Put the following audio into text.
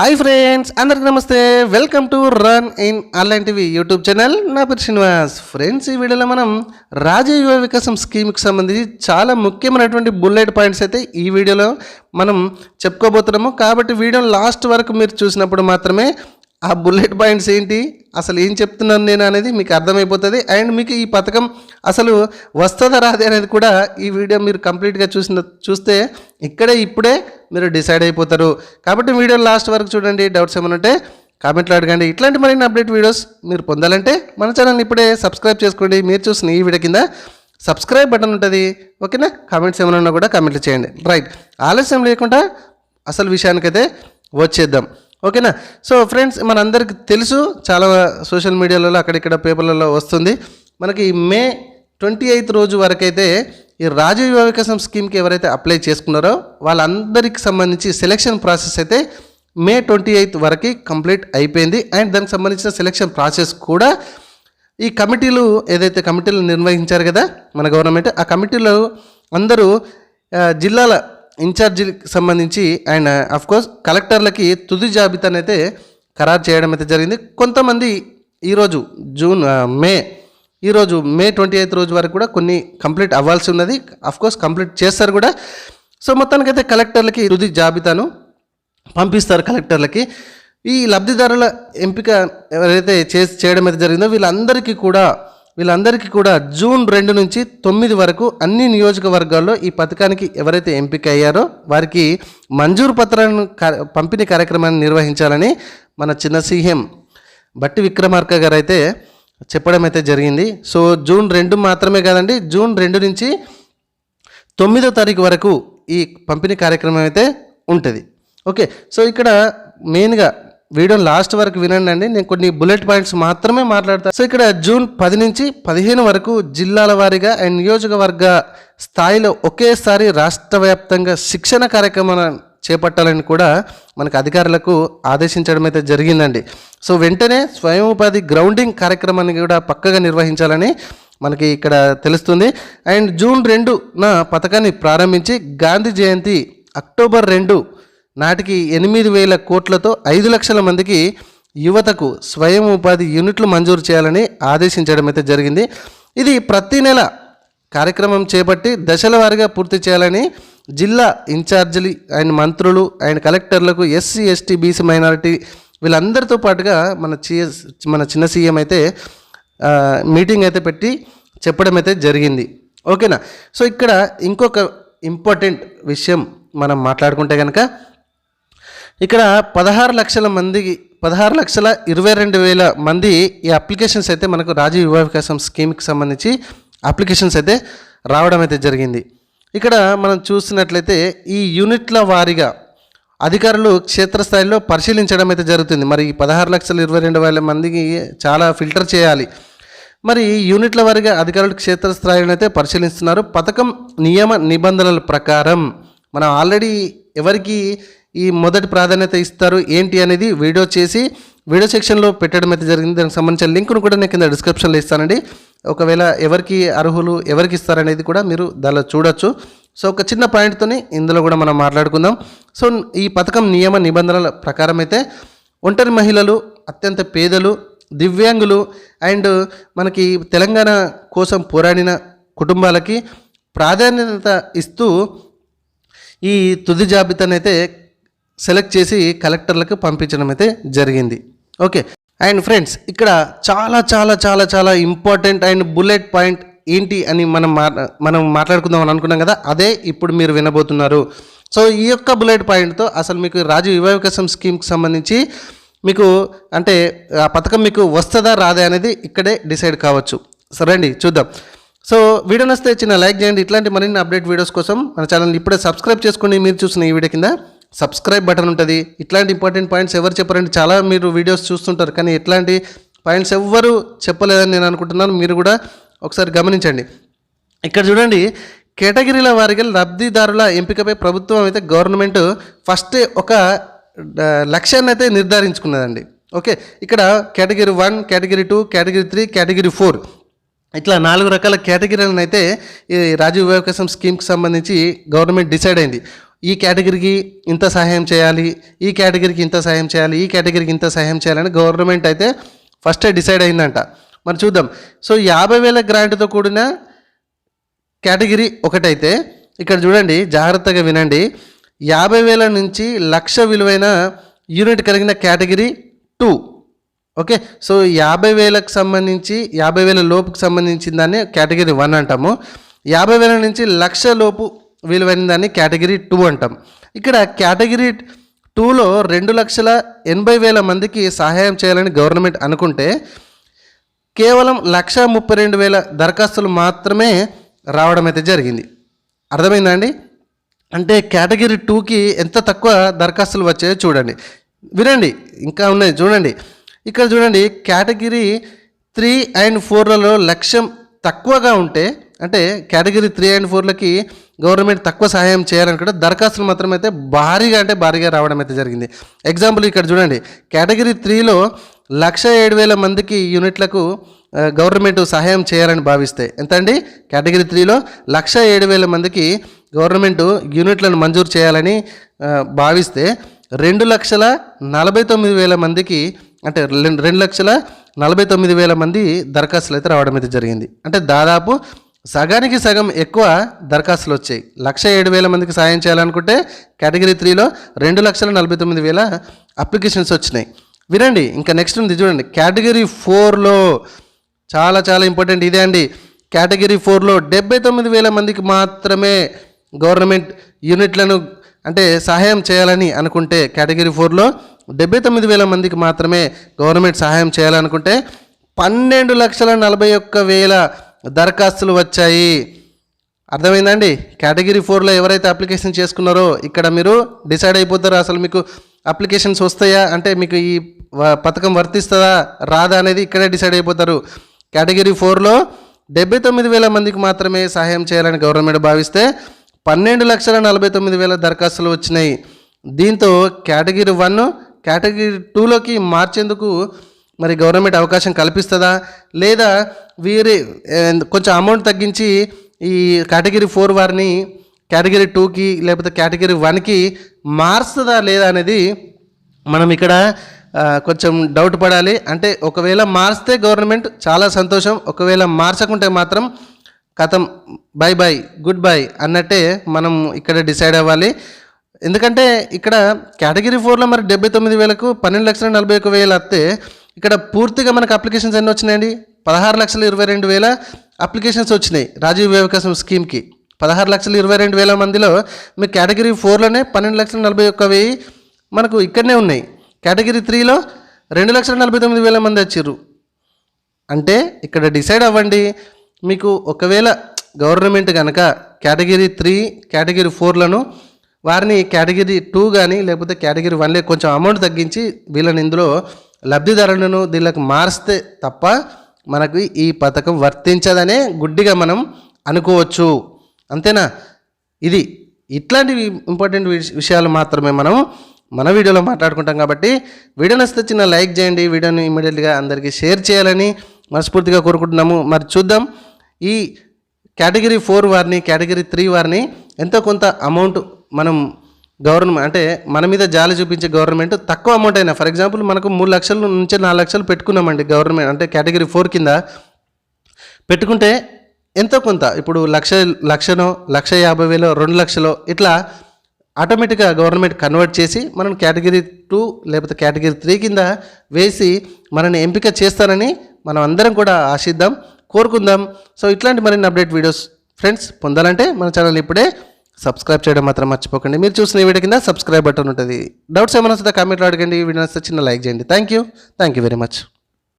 Hi friends అందరికి నమస్తే. Welcome to run in online TV YouTube channel. నా పేరు శ్రీనివాస్. ఫ్రెండ్స్ ఈ వీడియోలో మనం రాజీవ్ యువ వికాసం స్కీమ్కి సంబంధించి చాలా ముఖ్యమైనటువంటి బుల్లెట్ పాయింట్స్ అయితే ఈ వీడియోలో మనం చెప్పుకోబోతున్నాము. కాబట్టి వీడియో లాస్ట్ వరకు మీరు చూసినప్పుడు మాత్రమే ఆ బుల్లెట్ పాయింట్స్ ఏంటి అసలు ఏం చెప్తున్నాను నేను అనేది మీకు అర్థమైపోతుంది. అండ్ మీకు ఈ పథకం అసలు వస్తుందా రాదే అనేది కూడా ఈ వీడియో మీరు కంప్లీట్గా చూసిన చూస్తే ఇక్కడే ఇప్పుడే మీరు డిసైడ్ అయిపోతారు. కాబట్టి వీడియో లాస్ట్ వరకు చూడండి. డౌట్స్ ఏమైనా ఉంటే కామెంట్లో అడగండి. ఇట్లాంటి మరిన్ని అప్డేట్ వీడియోస్ మీరు పొందాలంటే మన ఛానల్ని ఇప్పుడే సబ్స్క్రైబ్ చేసుకోండి. మీరు చూసిన ఈ వీడియో కింద సబ్స్క్రైబ్ బటన్ ఉంటుంది. ఓకేనా? కామెంట్స్ ఏమైనా ఉన్నా కూడా కామెంట్లు చేయండి. రైట్. ఆలస్యం లేకుండా అసలు విషయానికైతే వచ్చేద్దాం. ఓకేనా? సో ఫ్రెండ్స్ మనందరికీ తెలుసు చాలా సోషల్ మీడియాలలో అక్కడిక్కడ పేపర్లలో వస్తుంది. మనకి మే ట్వంటీ ఎయిత్ రోజు వరకైతే ఈ రాజీవ్ యువ స్కీమ్కి ఎవరైతే అప్లై చేసుకున్నారో వాళ్ళందరికి సంబంధించి సెలెక్షన్ ప్రాసెస్ అయితే మే ట్వంటీ ఎయిత్ వరకు కంప్లీట్ అయిపోయింది. అండ్ దానికి సంబంధించిన సెలెక్షన్ ప్రాసెస్ కూడా ఈ కమిటీలు ఏదైతే కమిటీలు నిర్వహించారు కదా మన గవర్నమెంట్ ఆ కమిటీలో అందరూ జిల్లాల ఇన్ఛార్జీలకు సంబంధించి అండ్ అఫ్కోర్స్ కలెక్టర్లకి తుది జాబితానైతే ఖరారు చేయడం అయితే జరిగింది. కొంతమంది ఈరోజు జూన్ మే ఈరోజు మే ట్వంటీ ఎయిత్ రోజు వరకు కూడా కొన్ని కంప్లీట్ అవ్వాల్సి ఉన్నది. అఫ్ కోర్స్ కంప్లీట్ చేస్తారు కూడా. సో మొత్తానికైతే కలెక్టర్లకి తుది జాబితాను పంపిస్తారు కలెక్టర్లకి. ఈ లబ్ధిదారుల ఎంపిక ఎవరైతే చేసి చేయడం అయితే జరిగిందో వీళ్ళందరికీ కూడా వీళ్ళందరికీ కూడా జూన్ రెండు నుంచి తొమ్మిది వరకు అన్ని నియోజకవర్గాల్లో ఈ పథకానికి ఎవరైతే ఎంపిక అయ్యారో వారికి మంజూరు పత్రాలను పంపిణీ కార్యక్రమాన్ని నిర్వహించాలని మన చిన్న సీఎం బట్టి విక్రమార్క గారు అయితే చెప్పడం అయితే జరిగింది. సో జూన్ రెండు మాత్రమే కాదండి జూన్ రెండు నుంచి తొమ్మిదో తారీఖు వరకు ఈ పంపిణీ కార్యక్రమం అయితే ఉంటుంది. ఓకే సో ఇక్కడ మెయిన్గా వీడియో లాస్ట్ వరకు వినండి అండి. నేను కొన్ని బుల్లెట్ పాయింట్స్ మాత్రమే మాట్లాడతాను సో ఇక్కడ జూన్ పది నుంచి పదిహేను వరకు జిల్లాల వారీగా అండ్ నియోజకవర్గ స్థాయిలో ఒకేసారి రాష్ట్ర వ్యాప్తంగా శిక్షణ కార్యక్రమాలను చేపట్టాలని కూడా మనకు అధికారులకు ఆదేశించడం అయితే జరిగిందండి. సో వెంటనే స్వయం ఉపాధి గ్రౌండింగ్ కార్యక్రమాన్ని కూడా పక్కగా నిర్వహించాలని మనకి ఇక్కడ తెలుస్తుంది. అండ్ జూన్ రెండున పథకాన్ని ప్రారంభించి గాంధీ జయంతి అక్టోబర్ రెండు నాటికి ఎనిమిది వేల కోట్లతో ఐదు లక్షల మందికి యువతకు స్వయం ఉపాధి యూనిట్లు మంజూరు చేయాలని ఆదేశించడం అయితే జరిగింది. ఇది ప్రతి నెల కార్యక్రమం చేపట్టి దశల వారీగా పూర్తి చేయాలని జిల్లా ఇన్ఛార్జీలు ఆయన మంత్రులు ఆయన కలెక్టర్లకు ఎస్సీ ఎస్టీ బీసీ మైనారిటీ వీళ్ళందరితో పాటుగా మన చిఎస్ మన చిన్న సీఎం అయితే మీటింగ్ అయితే పెట్టి చెప్పడం అయితే జరిగింది. ఓకేనా? సో ఇక్కడ ఇంకొక ఇంపార్టెంట్ విషయం మనం మాట్లాడుకుంటే కనుక ఇక్కడ పదహారు లక్షల మందికి పదహారు లక్షల ఇరవై రెండు వేల మంది ఈ అప్లికేషన్స్ అయితే మనకు రాజీవ్ యువ వికాసం స్కీమ్కి సంబంధించి అప్లికేషన్స్ అయితే రావడం అయితే జరిగింది. ఇక్కడ మనం చూసినట్లయితే ఈ యూనిట్ల వారీగా అధికారులు క్షేత్రస్థాయిలో పరిశీలించడం అయితే జరుగుతుంది. మరి ఈ పదహారు లక్షల ఇరవై రెండు వేల మందికి చాలా ఫిల్టర్ చేయాలి. మరి యూనిట్ల వారీగా అధికారులు క్షేత్రస్థాయిలో అయితే పరిశీలిస్తున్నారు. పథకం నియమ నిబంధనల ప్రకారం మనం ఆల్రెడీ ఎవరికి ఈ మొదటి ప్రాధాన్యత ఇస్తారు ఏంటి అనేది వీడియో చేసి వీడియో సెక్షన్లో పెట్టడం అయితే జరిగింది. దానికి సంబంధించిన లింక్ను కూడా నేను కింద డిస్క్రిప్షన్లో ఇస్తానండి. ఒకవేళ ఎవరికి అర్హులు ఎవరికి ఇస్తారనేది కూడా మీరు దానిలో చూడొచ్చు. సో ఒక చిన్న పాయింట్తోని ఇందులో కూడా మనం మాట్లాడుకుందాం. సో ఈ పథకం నియమ నిబంధనల ప్రకారం అయితే ఒంటరి మహిళలు అత్యంత పేదలు దివ్యాంగులు అండ్ మనకి తెలంగాణ కోసం పోరాడిన కుటుంబాలకి ప్రాధాన్యత ఇస్తూ ఈ తుది జాబితానైతే సెలెక్ట్ చేసి కలెక్టర్లకు పంపించడం అయితే జరిగింది. ఓకే. అండ్ ఫ్రెండ్స్ ఇక్కడ చాలా చాలా చాలా చాలా ఇంపార్టెంట్ అండ్ బుల్లెట్ పాయింట్ ఏంటి అని మనం మా మనం మాట్లాడుకుందాం అని అనుకున్నాం కదా అదే ఇప్పుడు మీరు వినబోతున్నారు. సో ఈ యొక్క బుల్లెట్ పాయింట్తో అసలు మీకు రాజు యువ స్కీమ్కి సంబంధించి మీకు అంటే ఆ పథకం మీకు వస్తుందా రాదా అనేది ఇక్కడే డిసైడ్ కావచ్చు. సరే అండి చూద్దాం. సో వీడియో నస్తే చిన్న లైక్ చేయండి. ఇట్లాంటి మరిన్ని అప్డేట్ వీడియోస్ కోసం మన ఛానల్ ఇప్పుడే సబ్స్క్రైబ్ చేసుకోండి. మీరు చూసిన ఈ వీడియో కింద సబ్స్క్రైబ్ బటన్ ఉంటుంది. ఇట్లాంటి ఇంపార్టెంట్ పాయింట్స్ ఎవరు చెప్పారంటే చాలా మీరు వీడియోస్ చూస్తుంటారు. కానీ ఇట్లాంటి పాయింట్స్ ఎవ్వరు చెప్పలేదని నేను అనుకుంటున్నాను. మీరు కూడా ఒకసారి గమనించండి. ఇక్కడ చూడండి కేటగిరీల వారికి లబ్ధిదారుల ఎంపికపై ప్రభుత్వం అయితే గవర్నమెంట్ ఫస్ట్ ఒక లక్ష్యాన్ని అయితే నిర్ధారించుకున్నదండి. ఓకే ఇక్కడ category one category two category three category four ఇట్లా నాలుగు రకాల కేటగిరీలను అయితే ఈ రాజీవ్ వికాసం స్కీమ్కి సంబంధించి గవర్నమెంట్ డిసైడ్ అయింది. ఈ కేటగిరీకి ఇంత సహాయం చేయాలి ఈ కేటగిరీకి ఇంత సహాయం చేయాలి ఈ కేటగిరీకి ఇంత సహాయం చేయాలని గవర్నమెంట్ అయితే ఫస్టే డిసైడ్ అయిందంట. మరి చూద్దాం. సో యాభై వేల గ్రాంట్తో కూడిన కేటగిరీ ఒకటైతే ఇక్కడ చూడండి జాగ్రత్తగా వినండి. యాభై వేల నుంచి లక్ష విలువైన యూనిట్ కలిగిన కేటగిరీ టూ. ఓకే? సో యాభై వేలకు సంబంధించి యాభై వేల లోపుకి సంబంధించిన దాన్ని కేటగిరీ వన్ అంటాము. యాభై వేల నుంచి లక్ష లోపు విలువైన దాన్ని కేటగిరీ టూ అంటాం. ఇక్కడ కేటగిరీ టూలో రెండు లక్షల ఎనభై వేల మందికి సహాయం చేయాలని గవర్నమెంట్ అనుకుంటే కేవలం లక్ష ముప్పై రెండు వేల దరఖాస్తులు మాత్రమే రావడం అయితే జరిగింది. అర్థమైందా అండి? అంటే కేటగిరీ టూకి ఎంత తక్కువ దరఖాస్తులు వచ్చాయో చూడండి. వినండి ఇంకా ఉన్నాయి. చూడండి. ఇక్కడ చూడండి కేటగిరీ త్రీ అండ్ ఫోర్లలో లక్ష్యం తక్కువగా ఉంటే అంటే కేటగిరీ త్రీ అండ్ ఫోర్లకి గవర్నమెంట్ తక్కువ సహాయం చేయాలనుకుంటే దరఖాస్తులు మాత్రం అయితే భారీగా అంటే భారీగా రావడం అయితే జరిగింది. ఎగ్జాంపుల్ ఇక్కడ చూడండి. కేటగిరీ త్రీలో లక్ష ఏడు వేల మందికి యూనిట్లకు గవర్నమెంట్ సహాయం చేయాలని భావిస్తే ఎంత అండి కేటగిరీ త్రీలో లక్ష ఏడు వేల మందికి గవర్నమెంట్ యూనిట్లను మంజూరు చేయాలని భావిస్తే రెండు లక్షల నలభై తొమ్మిది వేల మందికి అంటే రెండు రెండు లక్షల నలభై తొమ్మిది వేల మంది దరఖాస్తులు అయితే రావడం అయితే జరిగింది. అంటే దాదాపు సగానికి సగం ఎక్కువ దరఖాస్తులు వచ్చాయి లక్ష ఏడు వేల మందికి సాయం చేయాలనుకుంటే కేటగిరీ త్రీలో రెండు లక్షల నలభై తొమ్మిది వేల అప్లికేషన్స్ వచ్చినాయి. వినండి ఇంకా నెక్స్ట్ ఉంది చూడండి. కేటగిరీ ఫోర్లో చాలా చాలా ఇంపార్టెంట్ ఇదే అండి. కేటగిరీ ఫోర్లో డెబ్బై తొమ్మిది వేల మందికి మాత్రమే గవర్నమెంట్ యూనిట్లను అంటే సహాయం చేయాలని అనుకుంటే కేటగిరీ ఫోర్లో డెబ్బై తొమ్మిది వేల మందికి మాత్రమే గవర్నమెంట్ సహాయం చేయాలనుకుంటే పన్నెండు లక్షల నలభై ఒక్క వేల దరఖాస్తులు వచ్చాయి. అర్థమైందండి? కేటగిరీ ఫోర్లో ఎవరైతే అప్లికేషన్ చేసుకున్నారో ఇక్కడ మీరు డిసైడ్ అయిపోతారో. అసలు మీకు అప్లికేషన్స్ వస్తాయా? అంటే మీకు ఈ పథకం వర్తిస్తుందా? రాదా అనేది ఇక్కడే డిసైడ్ అయిపోతారు. కేటగిరీ ఫోర్లో డెబ్బై తొమ్మిది వేల మందికి మాత్రమే సహాయం చేయాలని గవర్నమెంట్ భావిస్తే పన్నెండు లక్షల నలభై తొమ్మిది వేల దరఖాస్తులు వచ్చినాయి. దీంతో కేటగిరీ వన్ కేటగిరీ టూలోకి మార్చేందుకు మరి గవర్నమెంట్ అవకాశం కల్పిస్తుందా? లేదా వీరి కొంచెం అమౌంట్ తగ్గించి ఈ కేటగిరీ ఫోర్ వారిని కేటగిరీ టూకి లేకపోతే కేటగిరీ వన్కి మారుస్తుందా లేదా అనేది మనం ఇక్కడ కొంచెం డౌట్ పడాలి. అంటే ఒకవేళ మార్స్తే గవర్నమెంట్ చాలా సంతోషం. ఒకవేళ మార్చకుంటే మాత్రం కథం బై బై గుడ్ బై అన్నట్టే మనం ఇక్కడ డిసైడ్ అవ్వాలి. ఎందుకంటే ఇక్కడ కేటగిరీ ఫోర్లో మరి డెబ్బై తొమ్మిది వేలకు పన్నెండు లక్షల నలభై ఒక వేలు వస్తే ఇక్కడ పూర్తిగా మనకు అప్లికేషన్స్ ఎన్ని వచ్చినాయండి? పదహారు లక్షల ఇరవై రెండు వేల అప్లికేషన్స్ వచ్చినాయి రాజీవ్ వివేకాసం స్కీమ్కి పదహారు లక్షల ఇరవై రెండు వేల మందిలో మీ కేటగిరీ ఫోర్లోనే పన్నెండు లక్షల నలభై ఒక్క వెయ్యి మనకు ఇక్కడనే ఉన్నాయి. కేటగిరీ త్రీలో రెండు లక్షల నలభై తొమ్మిది వేల మంది వచ్చారు. అంటే ఇక్కడ డిసైడ్ అవ్వండి. మీకు ఒకవేళ గవర్నమెంట్ కనుక కేటగిరీ త్రీ కేటగిరీ ఫోర్లను వారిని కేటగిరీ టూ కానీ లేకపోతే కేటగిరీ వన్లే కొంచెం అమౌంట్ తగ్గించి వీళ్ళని ఇందులో లబ్ధిదారులను దీనికి మారిస్తే తప్ప మనకు ఈ పథకం వర్తించదనే గుడ్డిగా మనం అనుకోవచ్చు. అంతేనా? ఇది ఇట్లాంటి ఇంపార్టెంట్ విష- విషయాలు మాత్రమే మనం మన వీడియోలో మాట్లాడుకుంటాం కాబట్టి వీడియో నచ్చితే చిన్న లైక్ చేయండి. వీడియోని ఇమీడియట్గా అందరికీ షేర్ చేయాలని మనస్ఫూర్తిగా కోరుకుంటున్నాము. మరి చూద్దాం. ఈ కేటగిరీ ఫోర్ వారిని కేటగిరీ త్రీ వారిని ఎంతో కొంత అమౌంట్ మనం గవర్నమెంట్ అంటే మన మీద జాలి చూపించే గవర్నమెంట్ తక్కువ అమౌంట్ అయినా ఫర్ ఎగ్జాంపుల్ మనకు మూడు లక్షల నుంచి నాలుగు లక్షలు పెట్టుకున్నామండి గవర్నమెంట్ అంటే కేటగిరీ ఫోర్ కింద. పెట్టుకుంటే ఎంతో కొంత ఇప్పుడు లక్ష లక్షనో లక్ష యాభై వేలో రెండు లక్షలో ఇట్లా ఆటోమేటిక్గా గవర్నమెంట్ కన్వర్ట్ చేసి మనం కేటగిరీ టూ లేకపోతే కేటగిరీ త్రీ కింద వేసి మనని ఎంపిక చేస్తారని మనం అందరం కూడా ఆశిద్దాం కోరుకుందాం. సో ఇట్లాంటి మరిన్ని అప్డేట్ వీడియోస్ ఫ్రెండ్స్ పొందాలంటే మన ఛానల్ ఇప్పుడే సబ్స్క్రైబ్ చేయడం మాత్రం మర్చిపోకండి. మీరు చూసిన వీడియో కింద సబ్స్క్రైబ్ బటన్ ఉంటుంది. డౌట్స్ ఏమైనా వస్తే కామెంట్లో అడగండి. వీడియో వస్తే చిన్న లైక్ చేయండి. Thank you thank you very much